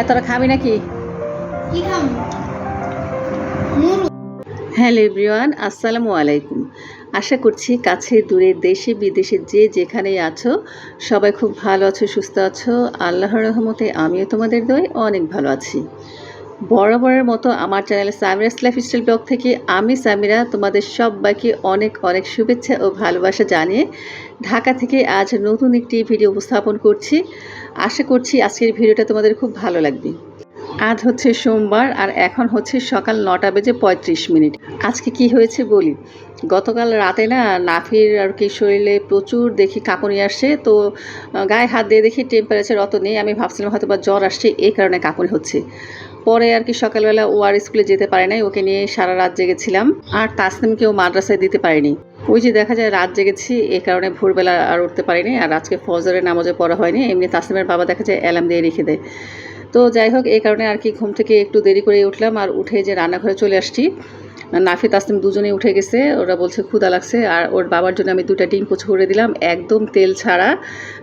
হ্যাঁ তোরা খাবি নাকি? হ্যালো এভরিওয়ান আসসালামু আলাইকুম। আশা করছি কাছে দূরে দেশে বিদেশে যে যেখানেই আছো সবাই খুব ভালো আছো সুস্থ আছো। আল্লাহর রহমতে আমিও তোমাদের দয় অনেক ভালো আছি। বরাবরের মতো আমার চ্যানেল সামিরাস লাইফস্টাইল ব্লগ থেকে আমি সামিরা তোমাদের সবাইকে অনেক অনেক শুভেচ্ছা ও ভালোবাসা জানিয়ে ঢাকা থেকে আজ নতুন একটি ভিডিও উপস্থাপন করছি। আশা করছি আজকের ভিডিওটা তোমাদের খুব ভালো লাগবে। আজ হচ্ছে সোমবার আর এখন হচ্ছে সকাল নটা বেজে পঁয়ত্রিশ মিনিট। আজকে কি হয়েছে বলি? গতকাল রাতে না নাফির আর কি শরীরে প্রচুর দেখি কাঁপুনি আসছে তো গায়ে হাত দিয়ে দেখি টেম্পারেচার অত নেই। আমি ভাবছিলাম হয়তো বা জ্বর আসছে, এই কারণে কাঁপুনি হচ্ছে। পরে আর কি সকালবেলা ও আর স্কুলে যেতে পারে নাই, ওকে নিয়ে সারা রাত জেগেছিলাম। আর তাসনিমকেও মাদ্রাসায় দিতে পারিনি। ওই যে দেখা যায় রাত জেগেছি, এ কারণে ভোরবেলা আর উঠতে পারিনি। আর আজকে ফজরের নামাজে পড়া হয়নি, এমনি তাসনিমের বাবা দেখা যায় অ্যালার্ম দিয়ে রেখে দেয়। তো যাই হোক এই কারণে আর কি ঘুম থেকে একটু দেরি করে উঠলাম। আর উঠে যে রান্নাঘরে চলে আসছি। নাফি তাসনিম দুজনেই উঠে গেছে, ওরা বলছে ক্ষুদা লাগছে। আর ওর বাবার জন্য আমি দুটা ডিম কুচো করে দিলাম, একদম তেল ছাড়া,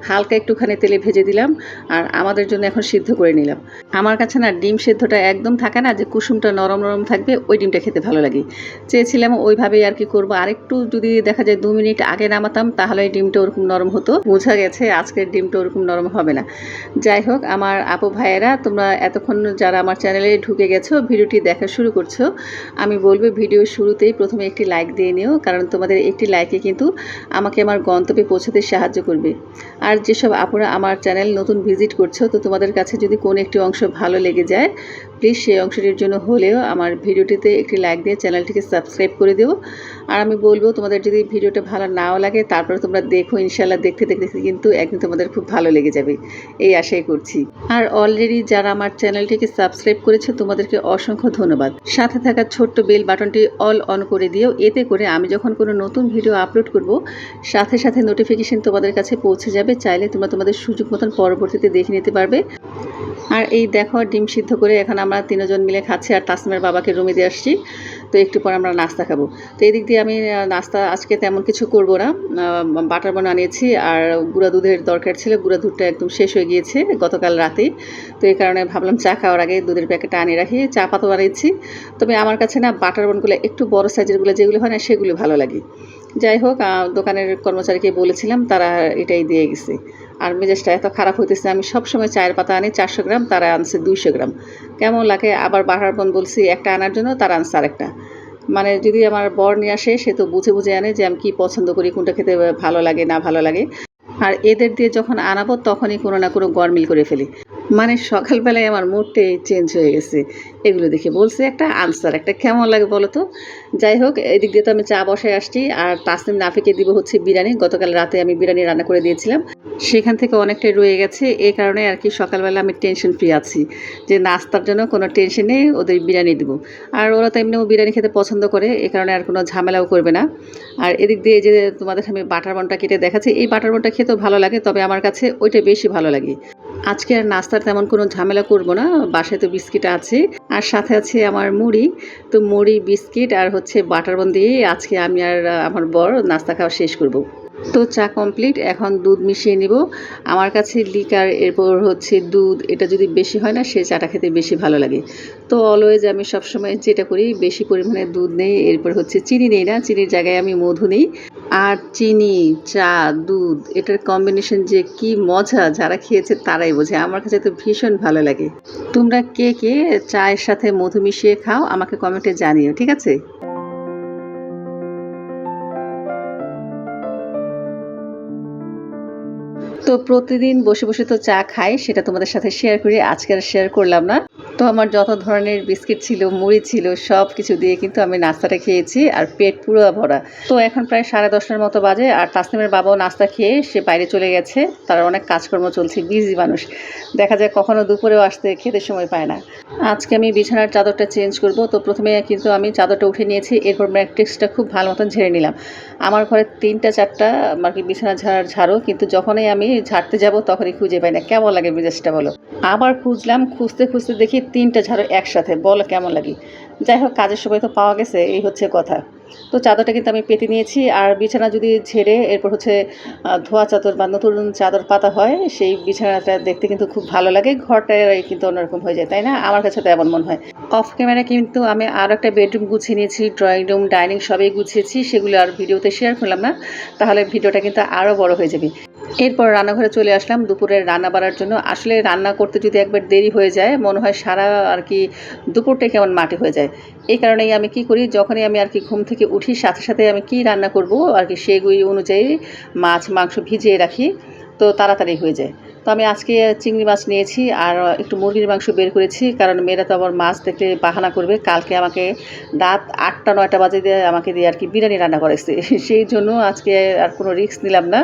হালকা একটুখানি তেলে ভেজে দিলাম, আর আমাদের জন্য এখন সিদ্ধ করে নিলাম। আমার কাছে না ডিম সেদ্ধটা একদম থাকে না, যে কুসুমটা নরম নরম থাকবে, ওই ডিমটা খেতে ভালো লাগে। চেয়েছিলাম ওইভাবেই আর কি করব। আরেকটু যদি দেখা যায় দু মিনিট আগে নামাতাম, তাহলে এই ডিমটা ওরকম নরম হতো। বোঝা গেছে আজকের ডিমটা ওরকম নরম হবে না। যাই হোক, আমার আপু ভাইয়েরা, তোমরা এতক্ষণ যারা আমার চ্যানেলে ঢুকে গেছো, ভিডিওটি দেখা শুরু করছ, আমি বলব ভিডিও শুরুতেই প্রথমে একটি লাইক দিয়ে নিও, কারণ তোমাদের একটি লাইকে কিন্তু আমাকে আমার গন্তব্যে পৌঁছাতে সাহায্য করবে। আর যেসব আপুরা আমার চ্যানেল নতুন ভিজিট করছ, তো তোমাদের কাছে যদি কোনো একটি অংশ ভালো লেগে যায় প্লিজ সেই অংশটির জন্য হলেও আমার ভিডিওটিতে একটি লাইক দিয়ে চ্যানেলটিকে সাবস্ক্রাইব করে দিও। আর আমি বলব, তোমাদের যদি ভিডিওটা ভালো নাও লাগে, তারপরে তোমরা দেখো ইনশাল্লাহ দেখতে দেখতে কিন্তু একদিন তোমাদের খুব ভালো লেগে যাবে। এই আশাই করছি। আর অলরেডি যারা আমার চ্যানেলটিকে সাবস্ক্রাইব করেছে, তোমাদেরকে অসংখ্য ধন্যবাদ। সাথে থাকা ছোট্ট বেল বাটনটি অল অন করে দিও এতে করে আমি যখন কোনো নতুন ভিডিও আপলোড করব, সাথে সাথে নোটিফিকেশন তোমাদের কাছে পৌঁছে যাবে। চাইলে তোমরা তোমাদের সুযোগ মতন পরবর্তীতে দেখে নিতে পারবে। আর এই দেখো, ডিম সিদ্ধ করে এখন আমরা তিনজন মিলে খাচ্ছি আর তাসমের বাবাকে রুমে দিয়ে আসছি। তো একটু পর আমরা নাস্তা খাব। তো এই দিক দিয়ে আমি নাস্তা আজকে তেমন কিছু করব না। বাটার বন আনিয়েছি আর গুঁড়া দুধের দরকার ছিল। গুঁড়া দুধটা একদম শেষ হয়ে গিয়েছে গতকাল রাতে। তো এই কারণে ভাবলাম চা খাওয়ার আগে দুধের প্যাকেটটা আনিয়ে রাখি, চা পাতা বানিয়েছি। তবে আমার কাছে না বাটার বনগুলো একটু বড় সাইজেরগুলো যেগুলো হয় না সেগুলো ভালো লাগে। যাই হোক দোকানের কর্মচারীকে বলেছিলাম, তারা এটাই দিয়ে গেছে। আর মেজাজটা এত খারাপ হইতেছে, আমি সবসময় চায়ের পাতা আনি, চারশো গ্রাম তারা আনছে দুইশো গ্রাম। কেমন লাগে? আবার বাহার বন বলছি, একটা আনার জন্য, তারা আনছে আরেকটা। মানে যদি আমার বর নিয়ে আসে, সে তো বুঝে বুঝে আনে যে আমি কী পছন্দ করি, কোনটা খেতে ভালো লাগে, না ভালো লাগে। আর এদের দিয়ে যখন আনাবো তখনই কোনো না কোনো গরমিল করে ফেলি। মানে সকালবেলায় আমার মুডটাই চেঞ্জ হয়ে গেছে। এগুলো দেখে বলছে একটা আনসার একটা কেমন লাগে বলো তো? যাই হোক, এদিক দিয়ে তো আমি চা বসায় আসছি আর তাসনিম নাফিকে দিব হচ্ছে বিরিয়ানি। গতকাল রাতে আমি বিরিয়ানি রান্না করে দিয়েছিলাম। সেখান থেকে অনেকটাই রয়ে গেছে। এই কারণে আর কি সকালবেলা আমি টেনশন ফ্রি আছি। যে নাস্তার জন্য কোনো টেনশন নেই, ওদের বিরিয়ানি দেবো। আর ওরা তো এমনিও বিরিয়ানি খেতে পছন্দ করে এই কারণে আর কোনো ঝামেলাও করবে না। আর এদিক দিয়ে যে তোমাদের আমি বাটার বনটা কেটে দেখাচ্ছি, এই বাটার বনটা খেতেও ভালো লাগে, তবে আমার কাছে ওইটা বেশি ভালো লাগে। আজকে আর নাস্তার তেমন কোনো ঝামেলা করব না, বাসায় তো বিস্কিট আছে, আর সাথে আছে আমার মুড়ি। তো মুড়ি, বিস্কিট আর হচ্ছে বাটার বন দিয়ে আজকে আমি আর আমার বর নাস্তা খাওয়া শেষ করব। তো চা কমপ্লিট, এখন দুধ মিশিয়ে নিব। আমার কাছে লিকার, এরপর হচ্ছে দুধ, এটা যদি বেশি হয় না, সে চাটা খেতে বেশি ভালো লাগে। তো অলওয়েজ আমি সবসময় যেটা করি, বেশি পরিমাণে দুধ নেই, এরপর হচ্ছে চিনি নেই না, চিনির জায়গায় আমি মধু নেই। আর চিনি, চা, দুধ, এটার কম্বিনেশন যে কি মজা যারা খেয়েছে তারাই বোঝে। আমার কাছে তো ভীষণ ভালো লাগে। তোমরা কে কে চায়ের সাথে মধু মিশিয়ে খাও আমাকে কমেন্টে জানিও, ঠিক আছে? তো প্রতিদিন বসে বসে তো চা খাই, সেটা তোমাদের সাথে শেয়ার করি। আজকে আর শেয়ার করলাম না। তো আমার যত ধরনের বিস্কিট ছিল, মুড়ি ছিল, সব কিছু দিয়ে কিন্তু আমি নাস্তাটা খেয়েছি আর পেট পুরো ভরা। তো এখন প্রায় সাড়ে দশটার মতো বাজে আর তাসনিমের বাবাও নাস্তা খেয়ে সে বাইরে চলে গেছে। তার অনেক কাজকর্ম চলছে বিজি মানুষ। দেখা যায় কখনো দুপুরেও আসতে খেতে সময় পায় না। আজকে আমি বিছানার চাদরটা চেঞ্জ করব। তো প্রথমে কিন্তু আমি চাদরটা উঠে নিয়েছি, এরপর ম্যাট্রিক্সটা খুব ভালো মতন ঝেড়ে নিলাম। আমার ঘরে তিনটা চারটা আর কি বিছানা ঝাড় ঝাড়ো কিন্তু যখনই আমি ঝাড়তে যাব তখনই খুঁজে পাই না। কেমন লাগে মেজাজটা বলো? আবার খুঁজলাম, খুঁজতে খুঁজতে দেখি তিনটা ঝাড়ু একসাথে, বলো কেমন লাগে? যাই হোক, কাজের সময় তো পাওয়া গেছে, এই হচ্ছে কথা। তো চাদরটা কিন্তু আমি পেতে নিয়েছি। আর বিছানা যদি ছেড়ে এরপর হচ্ছে ধোয়া চাদর বা নতুন চাদর পাতা হয়, সেই বিছানাটা দেখতে কিন্তু খুব ভালো লাগে। ঘরটা কিন্তু অন্যরকম হয়ে যায়, তাই না? আমার কাছে তো এমন মনে হয়। অফ ক্যামেরা কিন্তু আমি আরও একটা বেডরুম গুছিয়ে নিয়েছি, ড্রয়িং রুম, ডাইনিং সবই গুছিয়েছি, সেগুলো আর ভিডিওতে শেয়ার করলাম না। তাহলে ভিডিওটা কিন্তু আরও বড় হয়ে যাবে। এরপর রান্নাঘরে চলে আসলাম দুপুরের রান্না বাড়ার জন্য। আসলে রান্না করতে যদি একবার দেরি হয়ে যায়, মনে হয় সারা আর কি দুপুরটাই কেমন মাটি হয়ে যায়। এই কারণেই আমি কি করি, যখনই আমি আর কি ঘুম থেকে উঠি, সাথে সাথে আমি কি রান্না করব? আর কি সেগুলি অনুযায়ী মাছ, মাংস ভিজিয়ে রাখি, তো তাড়াতাড়ি হয়ে যায়। তো আমি আজকে চিংড়ি মাছ নিয়েছি আর একটু মুরগির মাংস বের করেছি, কারণ মেয়েরা তো আবার মাছ দেখলে বাহানা করবে। কালকে আমাকে রাত আটটা, নয়টা বাজে দিয়ে আমাকে দিয়ে আর কি বিরিয়ানি রান্না করেছে সেই জন্য আজকে আর কোনো রিস্ক নিলাম না।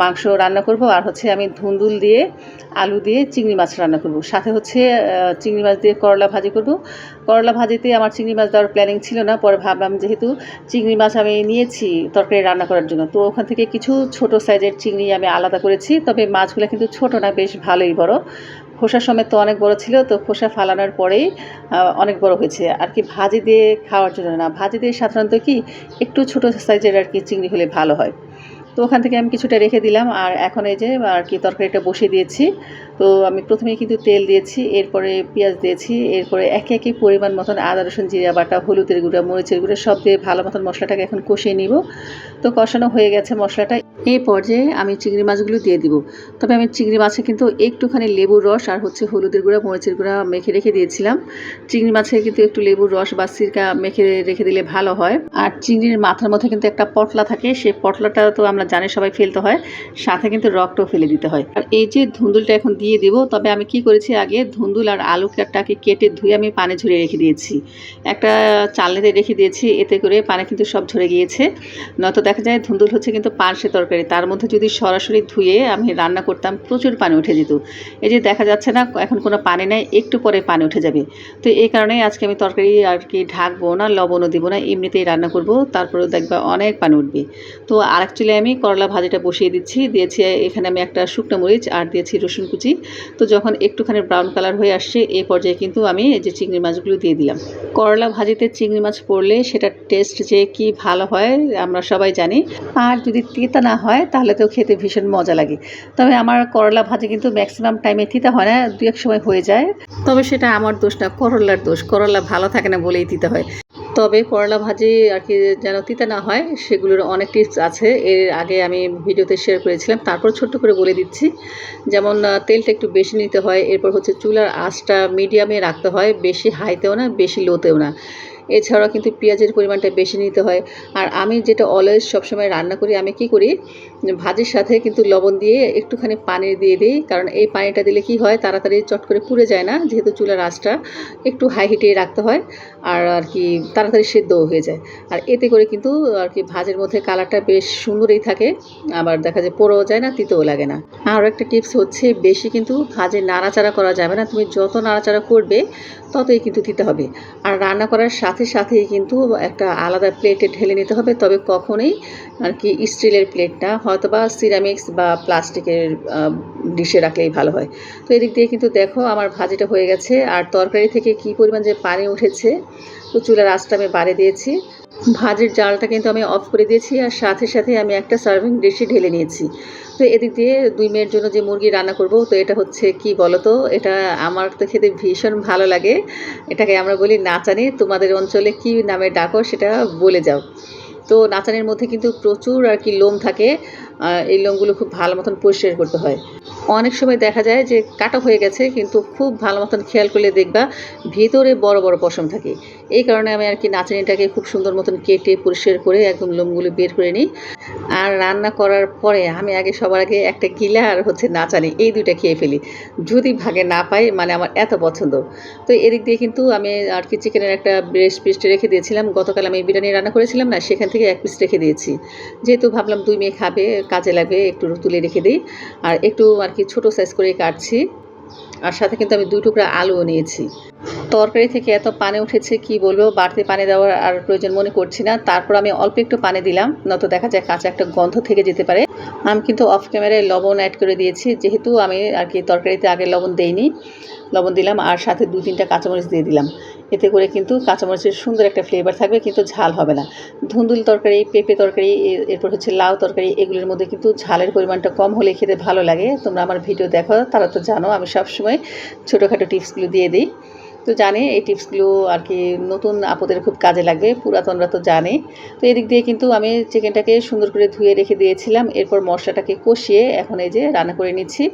মাংস রান্না করব আর হচ্ছে আমি ধুন্দুল দিয়ে, আলু দিয়ে চিংড়ি মাছ রান্না করব। সাথে হচ্ছে চিংড়ি মাছ দিয়ে করলা ভাজি করব। করলা ভাজিতে আমার চিংড়ি মাছ দেওয়ার প্ল্যানিং ছিল না। পরে ভাবলাম যেহেতু চিংড়ি মাছ আমি নিয়েছি তরকারি রান্না করার জন্য, তো ওখান থেকে কিছু ছোট সাইজের চিংড়ি আমি আলাদা করেছি। তবে মাছগুলো কিন্তু ছোট না বেশ ভালোই বড়। খোসা সমেত তো অনেক বড় ছিল, তো খোসা ফালানোর পরেই অনেক বড় হয়েছে। আর কি ভাজি দিয়ে খাওয়ার জন্য না, ভাজি দিয়ে সাধারণত কি একটু ছোট সাইজের আর কি চিংড়ি হলে ভালো হয়। তো ওখান থেকে আমি কিছুটা রেখে দিলাম আর এখন এই যে আর কি তরকারিটা বসিয়ে দিয়েছি। তো আমি প্রথমে কিন্তু তেল দিয়েছি, এরপরে পেঁয়াজ দিয়েছি, এরপরে একে একে পরিমাণ মতন আদা, রসুন, জিরা বাটা, হলুদের গুঁড়া, মরিচের গুঁড়া, সব দিয়ে ভালো মতন মশলাটাকে এখন কষিয়ে নিব। তো কষানো হয়ে গেছে মশলাটা। এই পর্যায়ে আমি চিংড়ি মাছগুলো দিয়ে দিব। তবে আমি চিংড়ি মাছে কিন্তু একটুখানি লেবুর রস আর হচ্ছে হলুদের গুঁড়া, মরিচের গুঁড়া মেখে রেখে দিয়েছিলাম। চিংড়ি মাছে কিন্তু একটু লেবুর রস বা সিরকা মেখে রেখে দিলে ভালো হয়। আর চিংড়ির মাথার মধ্যে কিন্তু একটা পটলা থাকে সেই পটলাটা তো আমরা জানি সবাই ফেলতে হয়, সাথে কিন্তু রক্তও ফেলে দিতে হয়। আর এই যে ধুন্দুলটা এখন দিয়ে দিব, তবে আমি কি করেছি আগে, ধুন্দুল আর আলুটাকে কেটে ধুয়ে আমি পানি ঝরিয়ে রেখে দিয়েছি। একটা চালনিতে রেখে দিয়েছি, এতে করে পানি কিন্তু সব ঝরে গিয়েছে। নয়তো দেখা যায় ধুন্দুল হচ্ছে কিন্তু পার্শ্বে তরকারি, তার মধ্যে যদি সরাসরি ধুয়ে আমি রান্না করতাম, প্রচুর পানি উঠে যেত। এই যে দেখা যাচ্ছে না, এখন কোনো পানি নেই, একটু পরে পানি উঠে যাবে। তো এই কারণেই আজকে আমি তরকারি আর কি ঢাকবো না, লবণও দিব না, এমনিতেই রান্না করব, তারপরেও দেখবা অনেক পানি উঠবে। তো আর অ্যাকচুয়ালি আমি করলা ভাজিটা বসিয়ে দিচ্ছি। দিয়েছি এখানে আমি একটা শুকনো মরিচ আর দিয়েছি রসুন কুচি। তো যখন একটুখানি ব্রাউন কালার হয়ে আসছে এই পর্যায়ে কিন্তু আমি এই যে চিংড়ি মাছগুলো দিয়ে দিলাম। করলা ভাজিতে চিংড়ি মাছ পড়লে সেটার টেস্ট যে কি ভালো হয়, আমরা সবাই জানি। আর যদি তিতা না হয়, তাহলে তো খেতে ভীষণ মজা লাগে। তবে আমার করলা ভাজি কিন্তু ম্যাক্সিমাম টাইমে তিতা হয় না দু এক সময় হয়ে যায়। তবে সেটা আমার দোষ না, করলার দোষ। করলা ভালো থাকে না বলেই তিতা হয়। তবে করলা ভাজি আর কি যেন তিতে না হয়, সেগুলোর অনেক টিপস আছে। এর আগে আমি ভিডিওতে শেয়ার করেছিলাম, তারপর ছোট্ট করে বলে দিচ্ছি। যেমন তেলটা একটু বেশি নিতে হয়, এরপর হচ্ছে চুলার আঁচটা মিডিয়ামে রাখতে হয়, বেশি হাইতেও না, বেশি লোতেও না। এছাড়াও কিন্তু পেঁয়াজের পরিমাণটা বেশি নিতে হয়। আর আমি যেটা অলওয়েজ সবসময় রান্না করি, আমি কি করি? ভাজির সাথে কিন্তু লবণ দিয়ে একটুখানি পানি দিয়ে দিই, কারণ এই পানিটা দিলে কি হয়, তাড়াতাড়ি চট করে পুড়ে যায় না, যেহেতু চুলার আঁচটা একটু হাই হিটে রাখতে হয়, আর আর কি তাড়াতাড়ি সেদ্ধও হয়ে যায়। আর এতে করে কিন্তু আর কি ভাজের মধ্যে কালারটা বেশ সুন্দরই থাকে, আবার দেখা যায় পোড়াও যায় না, তিতেও লাগে না। আর একটা টিপস হচ্ছে, বেশি কিন্তু ভাজে নাড়াচাড়া করা যাবে না, তুমি যত নাড়াচাড়া করবে, ততই কিন্তু দিতে হবে। আর রান্না করার সাথে সাথেই কিন্তু একটা আলাদা প্লেটে ঢেলে নিতে হবে। তবে কখনোই আর কি স্টিলের প্লেটটা হয়তো বা সিরামিক্স বা প্লাস্টিকের ডিশে রাখলেই ভালো হয়। তো এদিক দিয়ে কিন্তু দেখো আমার ভাজিটা হয়ে গেছে। আর তরকারি থেকে কি পরিমাণ যে পানি উঠেছে, তো চুলার আঁচটা আমি বাড়িয়ে দিয়েছি। ভাজির জালটা কিন্তু আমি অফ করে দিয়েছি আর সাথে সাথে আমি একটা সার্ভিং ডিশে ঢেলে নিয়েছি। তো এদিক দিয়ে দুই মেয়ের জন্য যে মুরগি রান্না করব, তো এটা হচ্ছে কি বলো তো এটা আমার তো খেতে ভীষণ ভালো লাগে। এটাকে আমরা বলি নাচানি। তোমাদের অঞ্চলে কি নামে ডাকো সেটা বলে যাও। তো নাচানির মধ্যে কিন্তু প্রচুর আর কি লোম থাকে। এই লোমগুলো খুব ভালো মতন পরিষ্কার করতে হয়। অনেক সময় দেখা যায় যে কাটা হয়ে গেছে, কিন্তু খুব ভালো মতন খেয়াল করলে দেখবা ভিতরে বড় বড় পশম থাকে। এই কারণে আমি আর কি নাচানিটাকে খুব সুন্দর মতন কেটে পরিষ্কার করে একদম লোমগুলো বের করে নিই। আর রান্না করার পরে আমি আগে সবার আগে একটা গিলা আর হচ্ছে নাচানি এই দুইটা খেয়ে ফেলি। যদি ভাগে না পাই মানে আমার এত পছন্দ। তো এদিক দিয়ে কিন্তু আমি আর কি চিকেনের একটা ব্রেস্ট পিস রেখে দিয়েছিলাম। গতকাল আমি বিরিয়ানি রান্না করেছিলাম না, সেখান থেকে এক পিস রেখে দিয়েছি। যেহেতু ভাবলাম দুই মেয়ে খাবে কাজে লাগবে, একটু তুলে রেখে দিই। আর একটু আর কি ছোটো সাইজ করে কাটছি। আর সাথে কিন্তু আমি দুই টুকরা আলুও নিয়েছি। তরকারি থেকে এত পানি উঠেছে, কি বলব? বাড়তি পানি দেওয়ার আর প্রয়োজন মনে করছি না। তারপর আমি অল্প একটু পানি দিলাম, নয়তো দেখা যায় কাঁচা একটা গন্ধ থেকে যেতে পারে। আমি কিন্তু অফ ক্যামেরায় লবণ অ্যাড করে দিয়েছি। যেহেতু আমি আর কি তরকারিতে আগে লবণ দেইনি, লবণ দিলাম আর সাথে দু তিনটা কাঁচামরিচ দিয়ে দিলাম। এতে করে কিন্তু কাঁচামরিচের সুন্দর একটা ফ্লেভার থাকবে, কিন্তু ঝাল হবে না। ধুন্দুল তরকারি, পেঁপে তরকারি এরপর হচ্ছে লাউ তরকারি, এগুলোর মধ্যে কিন্তু ঝালের পরিমাণটা কম হলে খেতে ভালো লাগে। তোমরা আমার ভিডিও দেখো, তারা তো জানো, আমি সবসময় ছোটোখাটো টিপসগুলো দিয়ে দিই। তো জানে, এই টিপসগুলো আর কি নতুন আপদের খুব কাজে লাগবে, পুরাতনরা তো জানে। তো এদিক দিয়ে কিন্তু আমি চিকেনটাকে সুন্দর করে ধুয়ে রেখে দিয়েছিলাম, এরপর মশলাটাকে কষিয়ে এখন এই যে রান্না করে নিচ্ছি।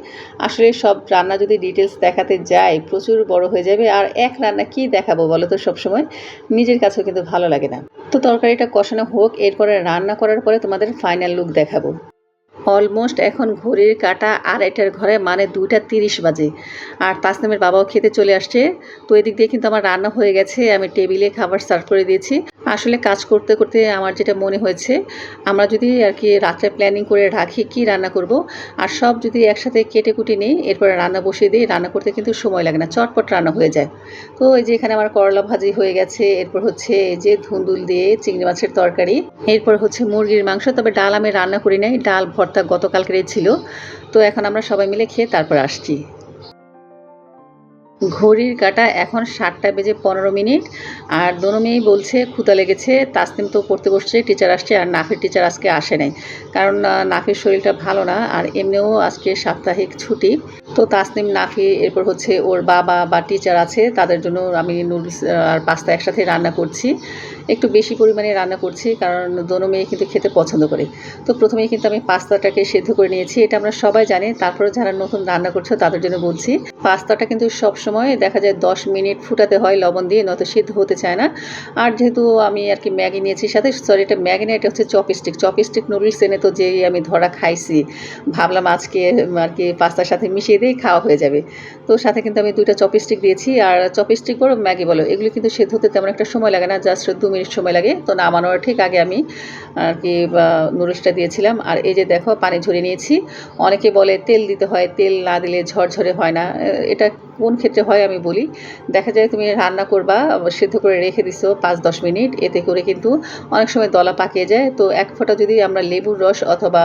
আসলে সব রান্না যদি ডিটেলস দেখাতে যাই, প্রচুর বড় হয়ে যাবে, আর এক রান্না কি দেখাবো বলো তো সবসময়? নিজের কাছেও কিন্তু ভালো লাগে না। তো তরকারিটা কষানো হোক, এরপরে রান্না করার পরে তোমাদের ফাইনাল লুক দেখাবো। অলমোস্ট এখন ঘড়ির কাটা আড়াইটার ঘরে মানে দুইটা তিরিশ বাজে। আর তাসনিমের বাবাও খেতে চলে আসছে। তো এদিক দিয়ে কিন্তু আমার রান্না হয়ে গেছে। আমি টেবিলে খাবার সার্ভ করে দিয়েছি। আসলে কাজ করতে করতে আমার যেটা মনে হয়েছে, আমরা যদি আর কি রাত্রে প্ল্যানিং করে রাখি কি রান্না করব, আর সব যদি একসাথে কেটে কুটে নিই, এরপরে রান্না বসিয়ে দিই, রান্না করতে কিন্তু সময় লাগে না, চটপট রান্না হয়ে যায়। তো এই যে এখানে আমার করলা ভাজি হয়ে গেছে, এরপর হচ্ছে এই যে ধুন্দুল দিয়ে চিংড়ি মাছের তরকারি, এরপর হচ্ছে মুরগির মাংস, তবে ডাল আমি রান্না করি নাই, ডাল ভর্তা গতকালকেরই ছিল। তো এখন আমরা সবাই মিলে খেয়ে তারপর আসছি। ঘড়ির কাটা এখন সাতটা বেজে পনেরো মিনিট। আর দোনো মেয়েই বলছে ক্ষুদা লেগেছে, তাসনিম তো পড়তে বসছে টিচার আসছে আর নাফির টিচার আজকে আসে নাই। কারণ নাফির শরীরটা ভালো না আর এমনিও আজকে সাপ্তাহিক ছুটি। তো তাসনিম নাফি এরপর হচ্ছে ওর বাবা বা টিচার আছে, তাদের জন্য আমি নুডলস আর পাস্তা একসাথে রান্না করছি। একটু বেশি পরিমাণে রান্না করছি কারণ দোনো মেয়ে কিন্তু খেতে পছন্দ করে। তো প্রথমেই কিন্তু আমি পাস্তাটাকে সেদ্ধ করে নিয়েছি, এটা আমরা সবাই জানি। তারপরে যারা নতুন রান্না করছ তাদের জন্য বলছি, পাস্তাটা কিন্তু সব সময় দেখা যায় দশ মিনিট ফুটাতে হয় লবণ দিয়ে, নয়তো সিদ্ধ হতে চায় না। আর যেহেতু আমি আর কি ম্যাগি নিয়েছি সাথে সরি এটা ম্যাগি না, এটা হচ্ছে চপস্টিক। চপস্টিক নুডলস এনে তো যেই আমি ধরা খাইছি, ভাবলাম আজকে আর কি পাস্তার সাথে মিশিয়ে দিয়ে খাওয়া হয়ে যাবে। তো সাথে কিন্তু আমি দুইটা চপস্টিক দিয়েছি, আর চপস্টিক বলো ম্যাগি বলো, এগুলো কিন্তু সেদ্ধ হতে তেমন একটা সময় লাগে না জাস্ট দু মিনিট সময় লাগে। তো নামানোর ঠিক আগে আমি, আর কি নুডলসটা দিয়েছিলাম। আর এই যে দেখো, পানি ঝরিয়ে নিয়েছি। অনেকে বলে তেল দিতে হয়, তেল না দিলে ঝরঝরে হয় না। এটা কোন ক্ষেত্রে হয় আমি বলি। দেখা যায় তুমি রান্না করবা, সিদ্ধ করে রেখে দিছো পাঁচ দশ মিনিট, এতে করে কিন্তু অনেক সময় দলা পাকিয়ে যায়। তো এক ফোঁটা যদি আমরা লেবুর রস অথবা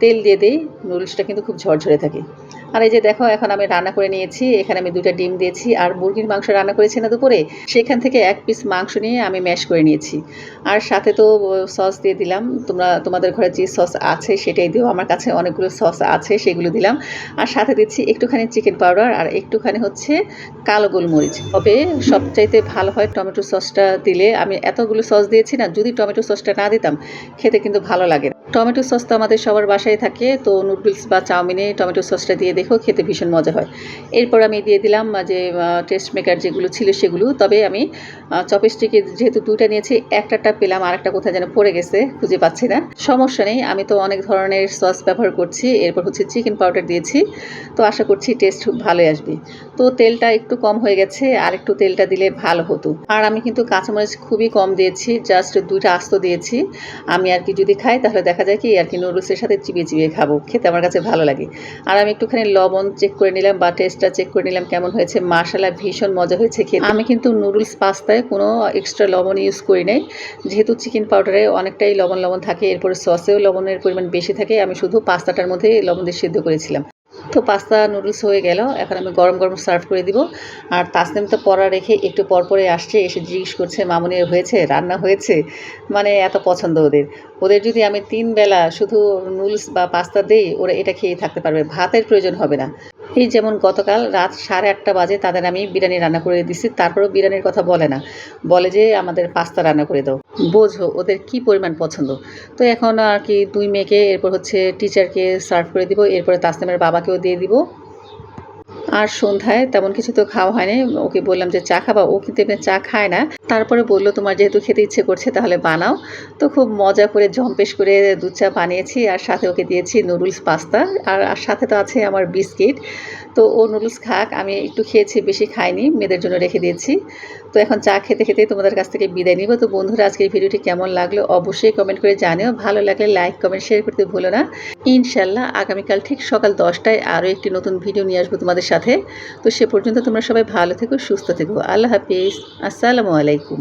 তেল দিয়ে দিই, নুডলসটা কিন্তু খুব ঝরঝরে থাকে। আর এই যে দেখো, এখন আমি রান্না করে নিয়েছি। এখানে আমি দুটা ডিম দিয়েছি। আর মুরগির মাংস রান্না করেছি না দুপুরে। সেখান থেকে এক পিস মাংস নিয়ে আমি ম্যাশ করে নিয়েছি। আর সাথে তো সস দিয়ে দিলাম। তোমরা, তোমাদের ঘরে যে সস আছে সেটাই দিও। আমার কাছে অনেকগুলো সস আছে, সেগুলো দিলাম। আর সাথে দিচ্ছি একটুখানি চিকেন পাউডার আর একটুখানি হচ্ছে কালো গোলমরিচ। তবে সবচাইতে ভালো হয় টমেটো সসটা দিলে। আমি এতগুলো সস দিয়েছি না, যদি টমেটো সসটা না দিতাম, খেতে কিন্তু ভালো লাগে টমেটো সস তো আমাদের সবার বাসায় থাকে। তো নুডলস বা চাউমিনে টমেটো সসটা দিয়ে দেখো খেতে ভীষণ মজা হয়। এরপর আমি দিয়ে দিলাম যে টেস্ট মেকার যেগুলো ছিল সেগুলো। তবে আমি চপস্টিকে যেহেতু দুইটা নিয়েছি একটাটা পেলাম আর একটা কোথায় যেন পড়ে গেছে, খুঁজে পাচ্ছি না। সমস্যা নেই, আমি তো অনেক ধরনের সস ব্যবহার করছি। এরপর হচ্ছে চিকেন পাউডার দিয়েছি। তো আশা করছি টেস্ট খুব ভালোই আসবে। তো তেলটা একটু কম হয়ে গেছে, আর একটু তেলটা দিলে ভালো হতো। আর আমি কিন্তু কাঁচামরিচ খুবই কম দিয়েছি জাস্ট দুইটা আস্ত দিয়েছি। আমি আর কি যদি খাই, তাহলে দেখা যায় কি আর কি নুডলসের সাথে চিবিয়ে চিবিয়ে খাব। খেতে আমার কাছে ভালো লাগে। আর আমি একটুখানি লবণ চেক করে নিলাম, বা টেস্টটা চেক করে নিলাম কেমন হয়েছে। মাশালা ভীষণ মজা হয়েছে খেতে। আমি কিন্তু নুডলস পাস্তায় কোনো এক্সট্রা লবণ ইউজ করি নাই। যেহেতু চিকেন পাউডারে অনেকটাই লবণ লবণ থাকে, এরপরে সসেও লবণের পরিমাণ বেশি থাকে। আমি শুধু পাস্তাটার মধ্যে লবণ দিয়ে সিদ্ধ করেছিলাম। তো পাস্তা নুডলস হয়ে গেল। এখন আমি গরম গরম সার্ভ করে দিব। আর তাসনিম তো পড়া রেখে একটু পর পরে আসছে, এসে জিজ্ঞেস করছে মামনি হয়েছে? রান্না হয়েছে? মানে এত পছন্দ ওদের। ওদের যদি আমি তিন বেলা শুধু নুডলস বা পাস্তা দেই, ওরা এটা খেয়ে থাকতে পারবে। ভাতের প্রয়োজন হবে না। এই যেমন গতকাল রাত সাড়ে আটটা বাজে তাদের আমি বিরিয়ানি রান্না করে দিচ্ছি তারপরও বিরিয়ানির কথা বলে না। বলে যে আমাদের পাস্তা রান্না করে দাও। বোঝো ওদের কি পরিমাণ পছন্দ। তো এখন আর কি দুই মেয়েকে, এরপর হচ্ছে টিচারকে সার্ভ করে দিব, এরপরে তাসনিমের বাবাকেও দিয়ে দিব। আর সন্ধ্যায় তেমন কিছু তো খাওয়া হয়নি। ওকে বললাম যে চা খাবা, ও কিন্তু এমনি চা খায় না। তারপরে বলল, তোমার যেহেতু খেতে ইচ্ছে করছে তাহলে বানাও। তো খুব মজা করে জম্পেশ করে দুধ চা বানিয়েছি, আর সাথে ওকে দিয়েছি নুডলস পাস্তা, আর আর সাথে তো আছে আমার বিস্কিট। তো ও নুডলস খাক, আমি একটু খেয়েছি, বেশি খাইনি, মেয়েদের জন্য রেখে দিয়েছি। তো এখন চা খেতে খেতে তোমাদের কাছ থেকে বিদায় নিব। তো বন্ধুরা, আজকের ভিডিওটি কেমন লাগল অবশ্যই কমেন্ট করে জানিও। ভালো লাগলে লাইক কমেন্ট শেয়ার করতে ভুলো না। ইনশাল্লাহ আগামীকাল ঠিক সকাল দশটায় আরও একটি নতুন ভিডিও নিয়ে আসব তোমাদের সাথে। তো সে পর্যন্ত তোমরা সবাই ভালো থেকো, সুস্থ থেকো। আল্লাহ হাফিজ। আসসালামু আলাইকুম।